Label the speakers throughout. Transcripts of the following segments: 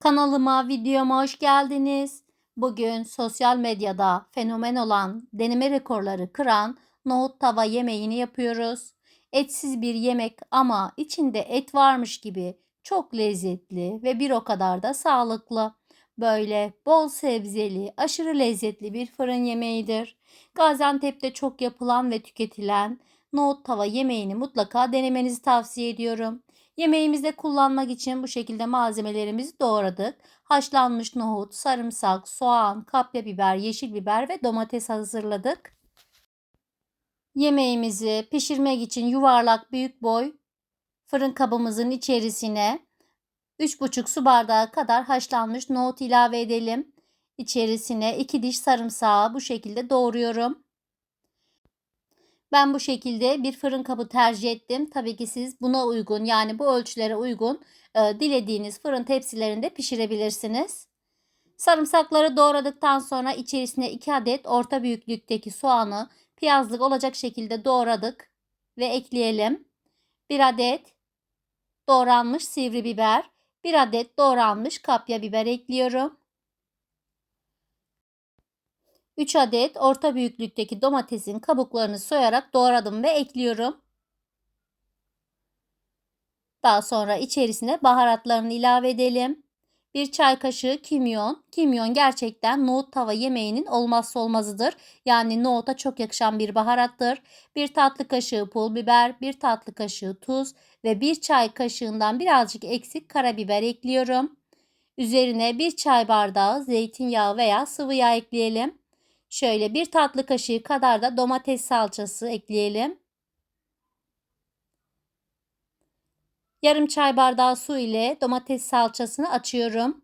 Speaker 1: Kanalıma, videoma hoş geldiniz. Bugün sosyal medyada fenomen olan, deneme rekorları kıran nohut tava yemeğini yapıyoruz. Etsiz bir yemek ama içinde et varmış gibi çok lezzetli ve bir o kadar da sağlıklı. Böyle bol sebzeli, aşırı lezzetli bir fırın yemeğidir. Gaziantep'te çok yapılan ve tüketilen nohut tava yemeğini mutlaka denemenizi tavsiye ediyorum. Yemeğimizde kullanmak için bu şekilde malzemelerimizi doğradık. Haşlanmış nohut, sarımsak, soğan, kapya biber, yeşil biber ve domates hazırladık. Yemeğimizi pişirmek için yuvarlak büyük boy fırın kabımızın içerisine 3,5 su bardağı kadar haşlanmış nohut ilave edelim. İçerisine 2 diş sarımsağı bu şekilde doğruyorum. Ben bu şekilde bir fırın kabı tercih ettim. Tabii ki siz buna uygun yani bu ölçülere uygun e, dilediğiniz fırın tepsilerinde pişirebilirsiniz. Sarımsakları doğradıktan sonra içerisine 2 adet orta büyüklükteki soğanı piyazlık olacak şekilde doğradık ve ekleyelim. 1 adet doğranmış sivri biber, 1 adet doğranmış kapya biber ekliyorum. 3 adet orta büyüklükteki domatesin kabuklarını soyarak doğradım ve ekliyorum. Daha sonra içerisine baharatlarını ilave edelim. 1 çay kaşığı kimyon. Kimyon gerçekten nohut tava yemeğinin olmazsa olmazıdır. Yani nohuta çok yakışan bir baharattır. 1 tatlı kaşığı pul biber, 1 tatlı kaşığı tuz ve 1 çay kaşığından birazcık eksik karabiber ekliyorum. Üzerine 1 çay bardağı zeytinyağı veya sıvı yağ ekleyelim. Şöyle bir tatlı kaşığı kadar da domates salçası ekleyelim. Yarım çay bardağı su ile domates salçasını açıyorum.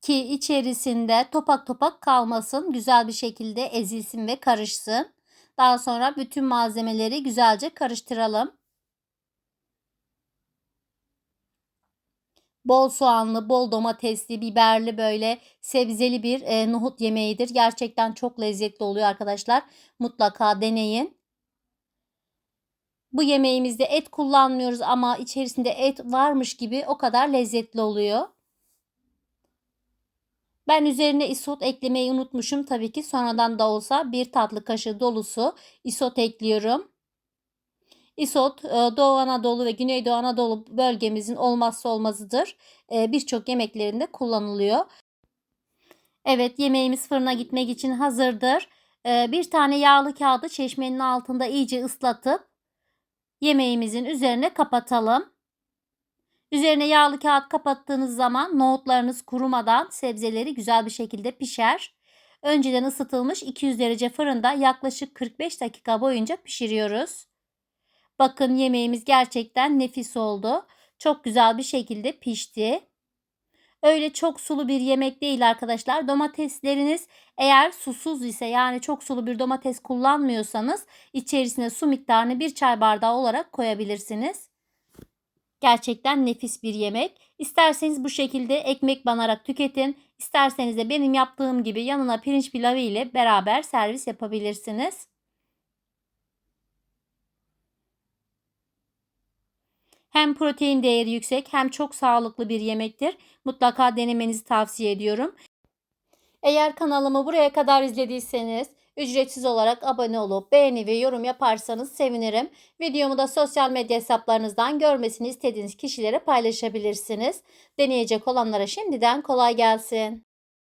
Speaker 1: Ki içerisinde topak topak kalmasın, güzel bir şekilde ezilsin ve karışsın. Daha sonra bütün malzemeleri güzelce karıştıralım. Bol soğanlı, bol domatesli, biberli böyle sebzeli bir e, nohut yemeğidir. Gerçekten çok lezzetli oluyor arkadaşlar. Mutlaka deneyin. Bu yemeğimizde et kullanmıyoruz ama içerisinde et varmış gibi o kadar lezzetli oluyor. Ben üzerine isot eklemeyi unutmuşum. Tabii ki sonradan da olsa bir tatlı kaşığı dolusu isot ekliyorum. İsot e, Doğu Anadolu ve Güneydoğu Anadolu bölgemizin olmazsa olmazıdır. E, birçok yemeklerinde kullanılıyor. Evet yemeğimiz fırına gitmek için hazırdır. E, bir tane yağlı kağıdı çeşmenin altında iyice ıslatıp yemeğimizin üzerine kapatalım. Üzerine yağlı kağıt kapattığınız zaman nohutlarınız kurumadan sebzeleri güzel bir şekilde pişer. Önceden ısıtılmış 200 derece fırında yaklaşık 45 dakika boyunca pişiriyoruz. Bakın yemeğimiz gerçekten nefis oldu. Çok güzel bir şekilde pişti. Öyle çok sulu bir yemek değil arkadaşlar. Domatesleriniz eğer susuz ise yani çok sulu bir domates kullanmıyorsanız içerisine su miktarını bir çay bardağı olarak koyabilirsiniz. Gerçekten nefis bir yemek. İsterseniz bu şekilde ekmek banarak tüketin. İsterseniz de benim yaptığım gibi yanına pirinç pilavı ile beraber servis yapabilirsiniz. Hem protein değeri yüksek hem çok sağlıklı bir yemektir. Mutlaka denemenizi tavsiye ediyorum. Eğer kanalımı buraya kadar izlediyseniz ücretsiz olarak abone olup beğeni ve yorum yaparsanız sevinirim. Videomu da sosyal medya hesaplarınızdan görmesini istediğiniz kişilere paylaşabilirsiniz. Deneyecek olanlara şimdiden kolay gelsin.